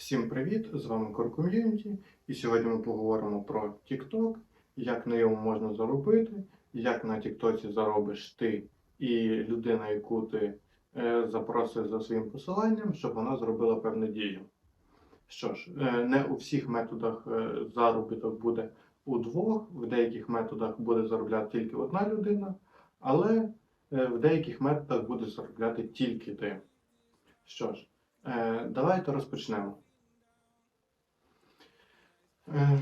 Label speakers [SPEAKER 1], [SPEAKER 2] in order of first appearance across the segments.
[SPEAKER 1] Всім привіт! З вами Community. І сьогодні ми поговоримо про TikTok, як на ньому можна заробити, як на TikTok заробиш ти і людина, яку ти е, запросиш за своїм посиланням, щоб вона зробила певну дію. Що ж, е, не у всіх методах е, заробіток буде удвох, в деяких методах буде заробляти тільки одна людина, але е, в деяких методах буде заробляти тільки ти. Що ж, е, давайте розпочнемо. Е,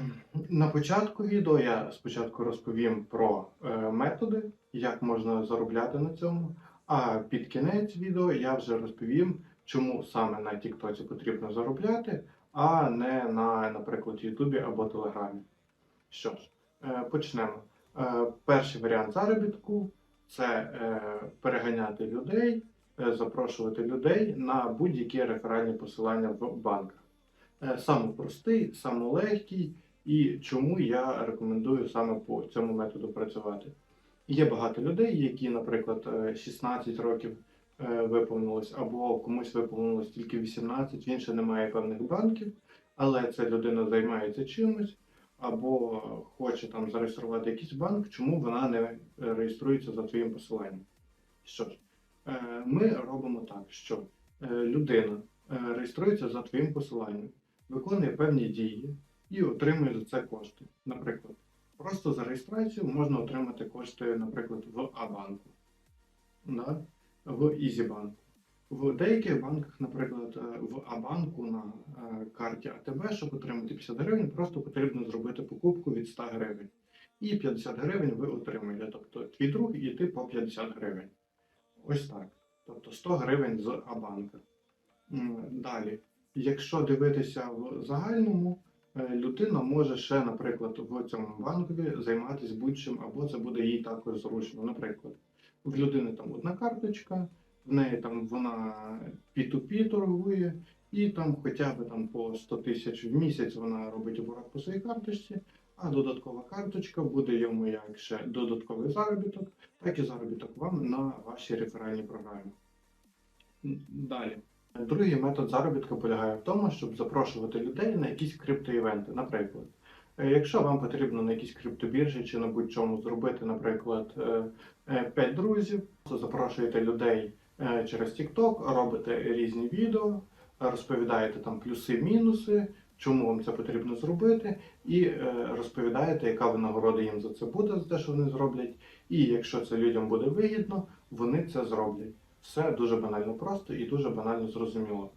[SPEAKER 1] На початку відео я спочатку розповім про е, методи, як можна заробляти на цьому. А під кінець відео я вже розповім, чому саме на TikTok потрібно заробляти, а не на, наприклад, Ютубі або Телеграмі. Що ж, е, почнемо. Е, Перший варіант заробітку це переганяти людей, запрошувати людей на будь-які реферальні посилання в банках. Е, Саме простий, саме легкий, і чому я рекомендую саме по цьому методу працювати. Є багато людей, які, наприклад, е, 16 років е, виповнилось, або комусь виповнилось тільки 18, він ще не має певних банків, але ця людина займається чимось, або хоче там зареєструвати якийсь банк, чому вона не реєструється за твоїм посиланням. Що ж, е, ми робимо так, що е, людина е, реєструється за твоїм посиланням, виконує певні дії і отримує за це кошти. Наприклад, просто за реєстрацію можна отримати кошти, наприклад, в А-банку, да? в Ізібанку. В деяких банках, наприклад, в А-банку на е, карті АТБ, щоб отримати 50 гривень, просто потрібно зробити покупку від 100 гривень. І 50 гривень ви отримуєте. Тобто твій друг і ти по 50 гривень. Ось так. Тобто 100 гривень з А-банка. Далі, якщо дивитися в загальному, е, людина може ще, наприклад, в цьому банкові займатися будь-чим, або це буде їй також зручно. Наприклад, в людини там одна карточка, в неї там вона P2P торгує, і там хоча б там по 100 тисяч в місяць вона робить оборот по своїй карточці, а додаткова карточка буде йому як ще додатковий заробіток, так і заробіток вам на вашій реферальній програмі. Далі. Другий метод заробітку полягає в тому, щоб запрошувати людей на якісь криптоівенти. Наприклад, е, якщо вам потрібно на якійсь криптобіржі чи на будь-чому зробити, наприклад, 5 друзів, то запрошуєте людей е, через TikTok, робите різні відео, розповідаєте там плюси-мінуси, чому вам це потрібно зробити, і е, розповідаєте, яка винагорода їм за це буде, за те, що вони зроблять. І якщо це людям буде вигідно, вони це зроблять. Все дуже банально просто і дуже банально зрозуміло.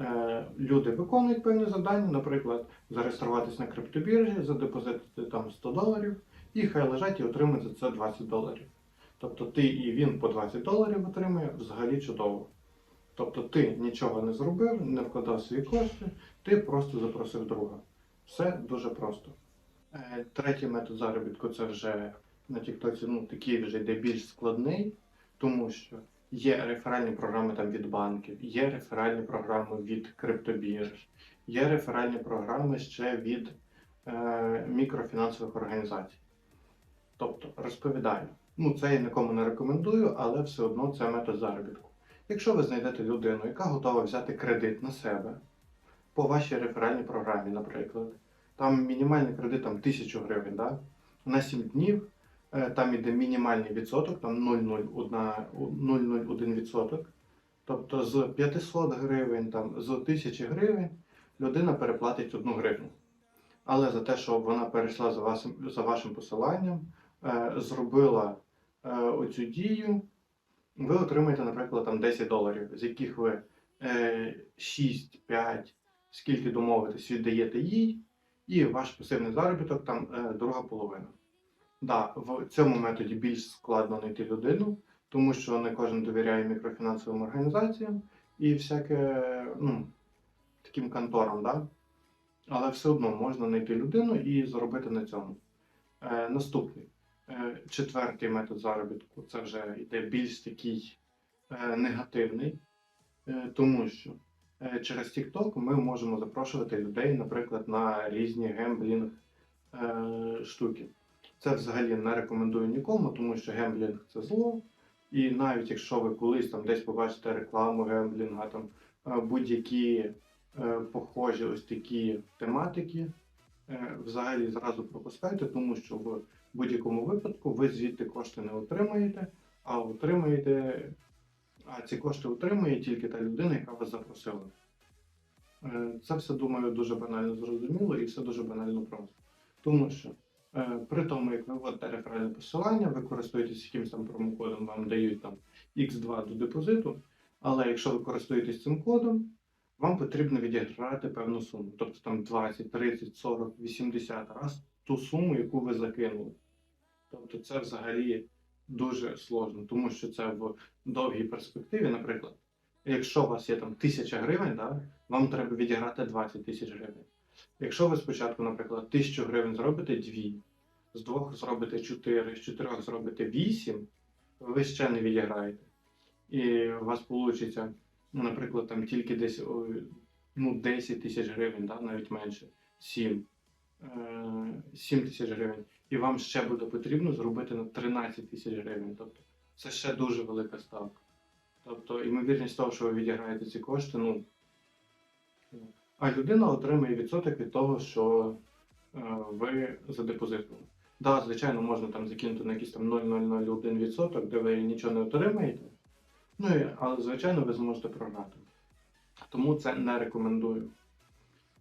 [SPEAKER 1] Е, люди виконують певні завдання, наприклад, зареєструватись на криптобіржі, задепозитити там 100 доларів, і хай лежать і отримують за це 20 доларів. Тобто ти і він по 20 доларів отримує взагалі чудово. Тобто ти нічого не зробив, не вкладав свої кошти, ти просто запросив друга. Все дуже просто. Е, Третій метод заробітку це вже на TikTok, ну такий вже йде більш складний, тому що є реферальні програми там від банків, є реферальні програми від криптобірж, є реферальні програми ще від е, мікрофінансових організацій. Тобто розповідаю. Ну, це я нікому не рекомендую, але все одно це метод заробітку. Якщо ви знайдете людину, яка готова взяти кредит на себе по вашій реферальній програмі, наприклад, там мінімальний кредит там 1000 гривень, да? на 7 днів, там іде мінімальний відсоток, там 0,01 відсоток. Тобто з 500 гривень, там, з 1000 гривень людина переплатить 1 гривню. Але за те, що вона перейшла за вашим, за вашим посиланням, е, зробила е, оцю дію, ви отримаєте, наприклад, там 10 доларів, з яких ви е, 6-5, скільки домовитесь, віддаєте їй, і ваш пасивний заробіток там е, друга половина. Да, в цьому методі більш складно знайти людину, тому що не кожен довіряє мікрофінансовим організаціям і всяке, ну, таким конторам, да? але все одно можна знайти людину і заробити на цьому. Е, наступний. Е, Четвертий метод заробітку це вже йде більш такий е, негативний, е, тому що е, через TikTok ми можемо запрошувати людей, наприклад, на різні гемблінг е, штуки. Це взагалі не рекомендую нікому, тому що гемблінг це зло. І навіть якщо ви колись там десь побачите рекламу гемблінга, там е, будь-які е, похожі ось такі тематики, е, взагалі зразу пропускайте, тому що в будь-якому випадку ви звідти кошти не отримаєте, а отримаєте, а ці кошти отримує тільки та людина, яка вас запросила. Е, Це все, думаю, дуже банально зрозуміло і все дуже банально просто. Тому що при тому, як ви вводите реферальне посилання, ви користуєтесь якимось там промокодом, вам дають там X2 до депозиту, але якщо ви користуєтесь цим кодом, вам потрібно відіграти певну суму. Тобто там 20, 30, 40, 80 раз ту суму, яку ви закинули. Тобто це взагалі дуже сложно, тому що це в довгій перспективі, наприклад, якщо у вас є там 1000 гривень, да, вам треба відіграти 20 тисяч гривень. Якщо ви спочатку, наприклад, 1000 гривень зробите 2, з двох зробите 4, з чотирьох зробите 8, ви ще не відіграєте. І у вас вийде, наприклад, там тільки десь ну, 10 тисяч гривень, да, навіть менше, 7. е, 7 тисяч гривень. І вам ще буде потрібно зробити на 13 тисяч гривень. Тобто це ще дуже велика ставка. Тобто, ймовірність того, що ви відіграєте ці кошти, ну. А людина отримує відсоток від того, що е, ви задепозитували. Так, да, звичайно, можна там закинути на якийсь там 0,001%, де ви нічого не отримаєте. Ну, але, звичайно, ви зможете програти. Тому це не рекомендую.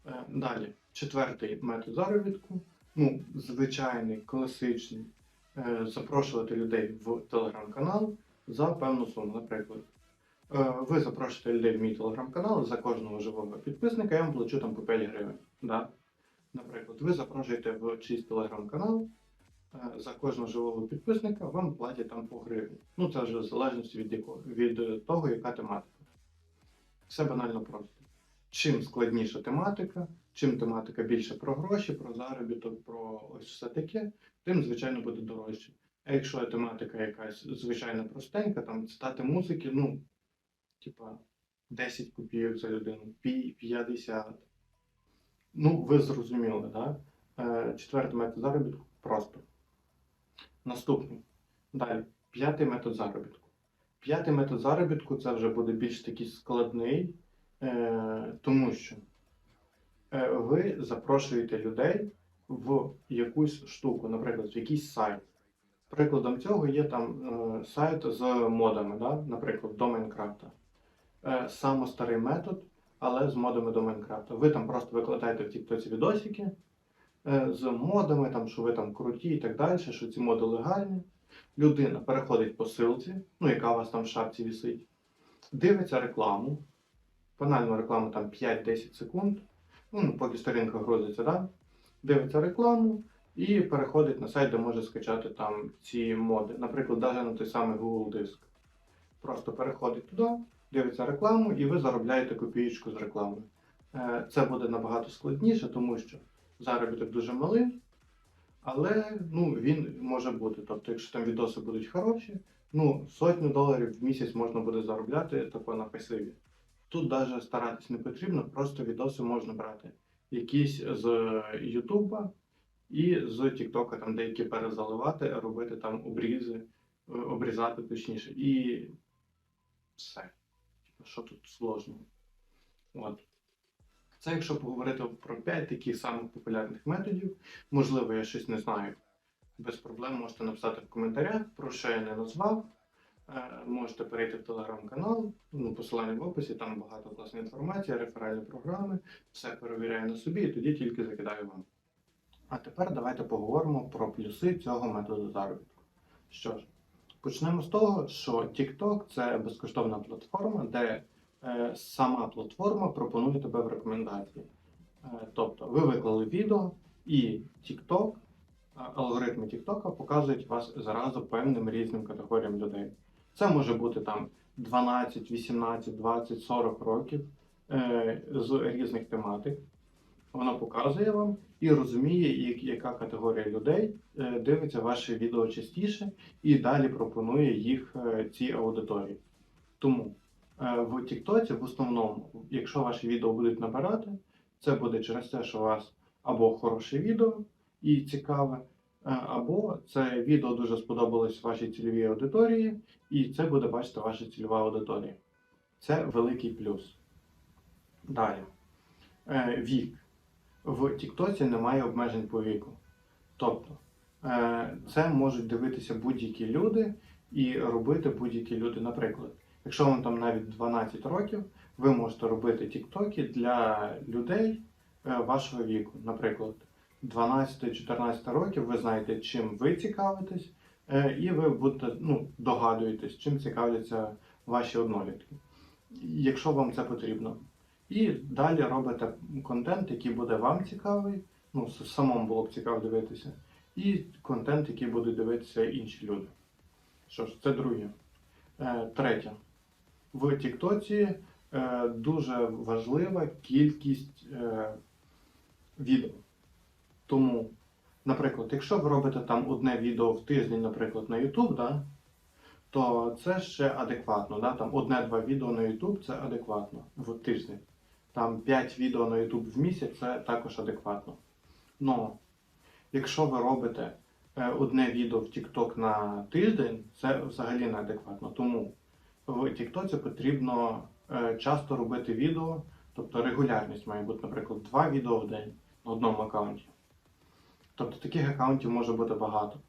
[SPEAKER 1] Е, Далі, четвертий метод заробітку. Ну, звичайний, класичний. Е, Запрошувати людей в телеграм-канал за певну суму. Наприклад, ви запрошуєте людей в мій телеграм-канал за кожного живого підписника, я вам плачу там по 5 гривень. Да? Наприклад, ви запрошуєте в чийсь телеграм-канал, е, за кожного живого підписника вам платять там по гривні. Ну, це вже в залежності від, якого, від е, того, яка тематика. Все банально просто. Чим складніша тематика, чим тематика більше про гроші, про заробіток, про ось все таке, тим, звичайно, буде дорожче. А якщо тематика якась звичайно простенька, там цитати музики, ну, типа 10 копійок за людину, 50. Ну, ви зрозуміли, так? Да? Четвертий метод заробітку просто. Наступний. Далі. П'ятий метод заробітку. П'ятий метод заробітку це вже буде більш такий складний, е, тому що е, ви запрошуєте людей в якусь штуку, наприклад, в якийсь сайт. Прикладом цього є там е, сайт з модами, да? наприклад, до Майнкрафта. Е, Саме старий метод, але з модами до Майнкрафта. Ви там просто викладаєте в Тіктоці відосики е, з модами, там, що ви там круті і так далі, що ці моди легальні. Людина переходить по силці, ну, яка у вас там в шапці висить, дивиться рекламу, банальну рекламу там 5-10 секунд, ну, поки сторінка грузиться, да? дивиться рекламу і переходить на сайт, де може скачати там ці моди. Наприклад, навіть на той самий Google Диск. Просто переходить туди, дивиться рекламу, і ви заробляєте копієчку з реклами. Е, Це буде набагато складніше, тому що заробіток дуже малий, але ну, він може бути. Тобто, якщо там відоси будуть хороші, ну, сотню доларів в місяць можна буде заробляти тако на пасиві. Тут навіть старатись не потрібно, просто відоси можна брати. Якісь з Ютуба і з Тіктока, там деякі перезаливати, робити там обрізи, е, обрізати точніше. І все. Що тут сложного? От. Це якщо поговорити про 5 таких самих популярних методів. Можливо, я щось не знаю. Без проблем можете написати в коментарях, про що я не назвав. Е, Можете перейти в телеграм-канал, ну, посилання в описі, там багато класної інформації, реферальні програми, все перевіряю на собі і тоді тільки закидаю вам. А тепер давайте поговоримо про плюси цього методу заробітку. Що ж, почнемо з того, що TikTok це безкоштовна платформа, де е, сама платформа пропонує тебе в рекомендації. Е, тобто ви виклали відео і TikTok, алгоритми TikTok показують вас зразу певним різним категоріям людей. Це може бути там 12, 18, 20, 40 років е, з різних тематик. Вона показує вам і розуміє, яка категорія людей е, дивиться ваше відео частіше і далі пропонує їх е, цій аудиторії. Тому е, в TikTok в основному, якщо ваші відео будуть набирати, це буде через те, що у вас або хороше відео і цікаве, або це відео дуже сподобалось вашій цільовій аудиторії, і це буде бачити ваша цільова аудиторія. Це великий плюс. Далі. Вік. В Тіктоці немає обмежень по віку. Тобто, е, це можуть дивитися будь-які люди і робити будь-які люди. Наприклад, якщо вам там навіть 12 років, ви можете робити тіктоки для людей е, вашого віку. Наприклад, 12-14 років ви знаєте, чим ви цікавитесь, е, і ви будете ну, догадуєтесь, чим цікавляться ваші однолітки, якщо вам це потрібно. І далі робите контент, який буде вам цікавий, ну, самому було б цікаво дивитися, і контент, який будуть дивитися інші люди. Що ж, це друге. Е, третє. В Тіктоці е, дуже важлива кількість е, відео. Тому, наприклад, якщо ви робите там одне відео в тиждень, наприклад, на YouTube, да, то це ще адекватно. Да? Там одне-два відео на YouTube це адекватно в тиждень. Там 5 відео на YouTube в місяць це також адекватно. Но якщо ви робите е, одне відео в TikTok на тиждень, це взагалі не адекватно. Тому в TikTok потрібно е, часто робити відео, тобто регулярність має бути, наприклад, два відео в день на одному аккаунті. Тобто таких аккаунтів може бути багато.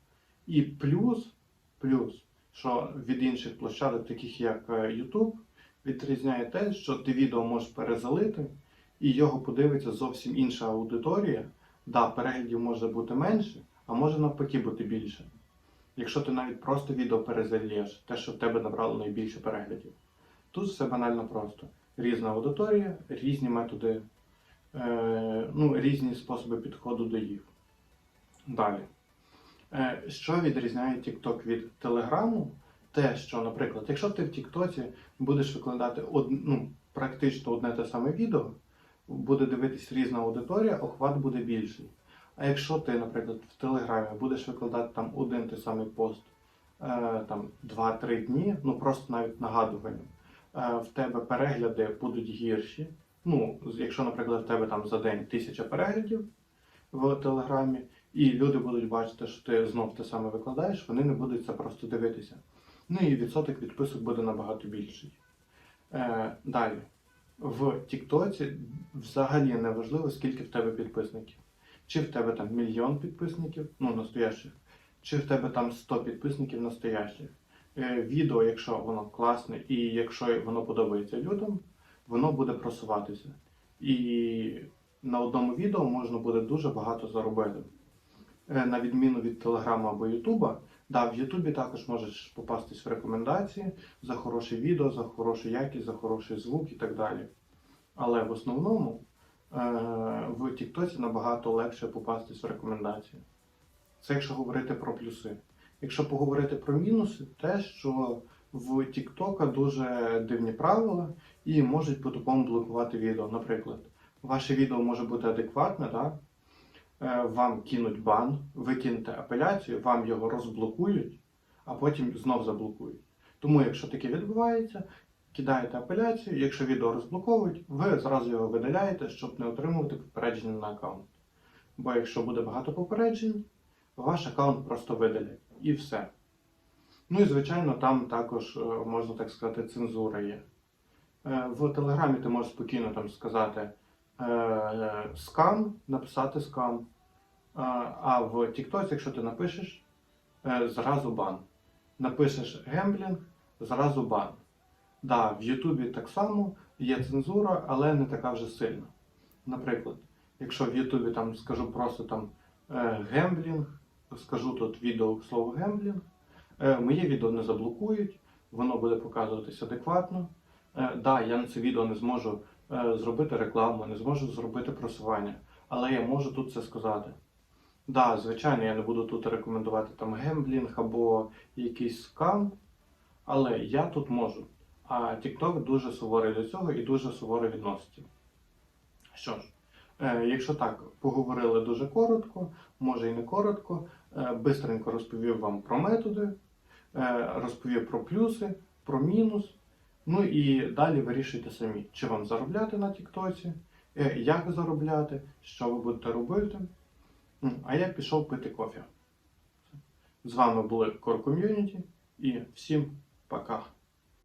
[SPEAKER 1] І плюс, плюс, що від інших площадок, таких як е, YouTube, відрізняє те, що ти відео можеш перезалити, і його подивиться зовсім інша аудиторія. Да, переглядів може бути менше, а може навпаки бути більше. Якщо ти навіть просто відео перезальєш, те, що в тебе набрало найбільше переглядів. Тут все банально просто. Різна аудиторія, різні методи, е, ну, різні способи підходу до їх. Далі. Е, що відрізняє TikTok від Телеграму? Те, що, наприклад, якщо ти в Тіктоці будеш викладати од, ну, практично одне те саме відео, буде дивитись різна аудиторія, охват буде більший. А якщо ти, наприклад, в Телеграмі будеш викладати там один той самий пост е, там 2-3 дні, ну просто навіть нагадуванням, е, в тебе перегляди будуть гірші. Ну, якщо, наприклад, в тебе там за день тисяча переглядів в Телеграмі, і люди будуть бачити, що ти знов те саме викладаєш, вони не будуть це просто дивитися. Ну і відсоток підписок буде набагато більший. Е, далі. В Тіктоці взагалі не важливо, скільки в тебе підписників. Чи в тебе там мільйон підписників, ну настоящих, чи в тебе там 100 підписників настоящих. Е, відео, якщо воно класне і якщо воно подобається людям, воно буде просуватися. І на одному відео можна буде дуже багато заробити. Е, на відміну від Телеграма або Ютуба, да, в Ютубі також можеш попастись в рекомендації за хороше відео, за хорошу якість, за хороший звук і так далі. Але в основному е, в Тіктоці набагато легше попастись в рекомендації. Це якщо говорити про плюси. Якщо поговорити про мінуси, те, що в Тіктока дуже дивні правила і можуть по-тупому блокувати відео. Наприклад, ваше відео може бути адекватне, так? Е, вам кинуть бан, ви кинете апеляцію, вам його розблокують, а потім знов заблокують. Тому, якщо таке відбувається, кидаєте апеляцію, якщо відео розблоковують, ви зразу його видаляєте, щоб не отримувати попередження на аккаунт. Бо якщо буде багато попереджень, ваш аккаунт просто видалять і все. Ну і звичайно, там також, е, можна так сказати, цензура є. Е, В Телеграмі ти можеш спокійно там сказати е, скам, написати скам. Е, А в Тіктоці, якщо ти напишеш, е, зразу бан. Напишеш гемблінг, зразу бан. Да, в Ютубі так само є цензура, але не така вже сильна. Наприклад, якщо в Ютубі там скажу просто там е, гемблінг, скажу тут відео слово гемблінг, е, моє відео не заблокують, воно буде показуватись адекватно. Е, да, я на це відео не зможу е, зробити рекламу, не зможу зробити просування, але я можу тут це сказати. Да, звичайно, я не буду тут рекомендувати там гемблінг або якийсь скам, але я тут можу. А TikTok дуже суворий до цього і дуже суворо відноситься. Що ж, е, якщо так поговорили дуже коротко, може і не коротко, е, бистренько розповів вам про методи, е, розповів про плюси, про мінус. Ну і далі вирішуйте самі, чи вам заробляти на Тіктоці, е, як заробляти, що ви будете робити. А я пішов пити кофе. З вами були Core Community і всім пока.